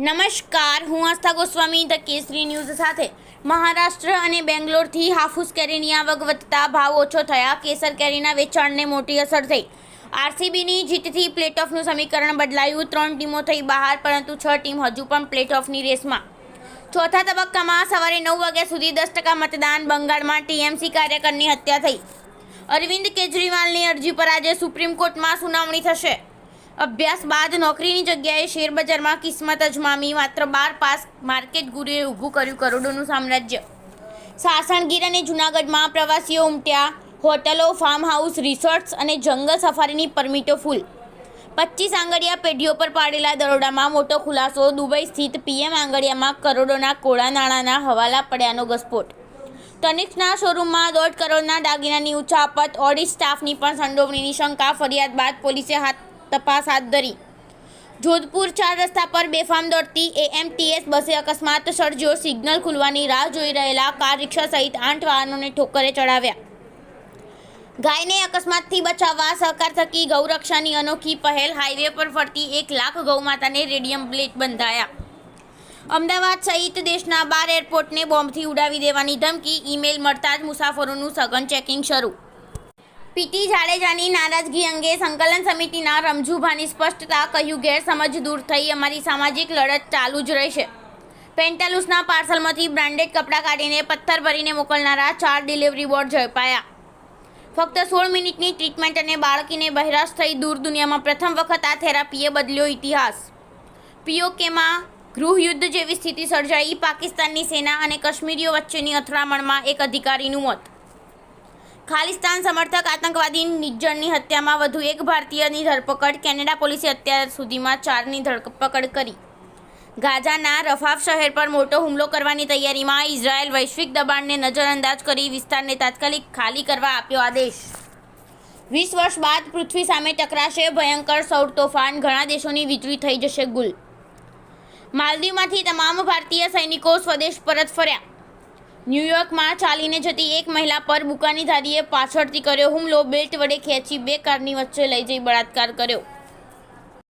નમસ્કાર, હું Astha Goswami, the Kesari news સાથે. મહારાષ્ટ્ર અને બેંગ્લોરથી હાફૂસ કેરીની આવક વધતા ભાવ ઓછો થયા. કેસર કેરીના વેચાણને મોટી અસર થઈ. આરસીબીની જીતથી પ્લેટ ઓફનું સમીકરણ બદલાયું. ત્રણ ટીમો થઈ બહાર, પરંતુ છ ટીમ હજુ પણ પ્લેટ ઓફની રેસમાં. ચોથા તબક્કામાં સવારે નવ વાગ્યા સુધી દસ ટકા મતદાન બંગાળમાં ટીએમસી કાર્યકરની હત્યા થઈ. અરવિંદ કેજરીવાલની અરજી પર આજે સુપ્રીમ કોર્ટમાં સુનાવણી થશે. અભ્યાસ બાદ નોકરીની જગ્યાએ શેરબજારમાં કિસ્મત અજમામી માત્ર બાર પાસ માર્કેટ ગુરુએ ઊભું કર્યું કરોડોનું સામ્રાજ્ય. સાસણગીર અને જૂનાગઢમાં પ્રવાસીઓ ઉમટ્યા. હોટલો ફાર્મ હાઉસ રિસોર્ટ્સ અને જંગલ સફારીની પરમિટો ફૂલ પચીસ આંગળીયા પેઢીઓ પર પાડેલા દરોડામાં મોટો ખુલાસો. દુબઈ સ્થિત પીએમ આંગળીયામાં કરોડોના કોળા નાણાંના હવાલા પડ્યાનો ગસ્ફોટ તનિષ્કના શોરૂમમાં દોઢ કરોડના દાગીનાની ઉછાપત ઓડિટ સ્ટાફની પણ સંડોવણીની શંકા. ફરિયાદ બાદ પોલીસે હાથ તપાસ હાથ ધરી. જોધપુર ચાર રસ્તા પર બેફામ દોડતી એએમટીએસ બસે અકસ્માત સર્જ્યો સિગ્નલ ખુલવાની રાહ જોઈ રહેલા કાર રિક્ષા સહિત આઠ વાહનોને ઠોકરે ચડાવ્યા. ગાયને અકસ્માતથી બચાવવા સહકાર થકી ગૌરક્ષાની અનોખી પહેલ હાઈવે પર ફરતી એક લાખ ગૌમાતાને રેડિયમ પ્લેટ બંધાયા. અમદાવાદ સહિત દેશના બાર એરપોર્ટને બોમ્બથી ઉડાવી દેવાની ધમકી ઈમેલ મળતા જ મુસાફરોનું સઘન ચેકિંગ શરૂ. પીટી જાડેજાની નારાજગી અંગે સંકલન સમિતિના રમજુભાની સ્પષ્ટતા કહ્યું ગેરસમજ દૂર થઈ અમારી સામાજિક લડત ચાલુ જ રહેશે. પેન્ટાલુસના પાર્સલમાંથી બ્રાન્ડેડ કપડાં કાઢીને પથ્થર ભરીને મોકલનારા ચાર ડિલિવરી બોર્ડ ઝડપાયા. ફક્ત સોળ મિનિટની ટ્રીટમેન્ટ અને બાળકીને બહેરાશ થઈ દૂર દુનિયામાં પ્રથમ વખત આ થેરાપીએ બદલ્યો ઇતિહાસ. પીઓકેમાં ગૃહયુદ્ધ જેવી સ્થિતિ સર્જાઈ પાકિસ્તાનની સેના અને કાશ્મીરીઓ વચ્ચેની અથડામણમાં એક અધિકારીનું મોત. ખાલિસ્તાન સમર્થક આતંકવાદી નિજ્જરની હત્યામાં વધુ એક ભારતીયની ધરપકડ. કેનેડા પોલીસે અત્યાર સુધીમાં ચારની ધરપકડ કરી. ગાઝાના રફાફ શહેર પર મોટો હુમલો કરવાની તૈયારીમાં ઇઝરાયલ વૈશ્વિક દબાણને નજરઅંદાજ કરી વિસ્તારને તાત્કાલિક ખાલી કરવા આપ્યો આદેશ. વીસ વર્ષ બાદ પૃથ્વી સામે ટકરાશે ભયંકર સૌર તોફાન, ઘણા દેશોની વીજળી થઈ જશે ગુલ. માલદીવમાંથી તમામ ભારતીય સૈનિકો સ્વદેશ પરત ફર્યા. ન્યૂયોર્કમાં ચાલીને જતી એક મહિલા પર બુકાની ધારીએ પાછળથી કર્યો હુમલો. બેલ્ટ વડે ખેંચી બે કારની વચ્ચે લઈ જઈ બળાત્કાર કર્યો.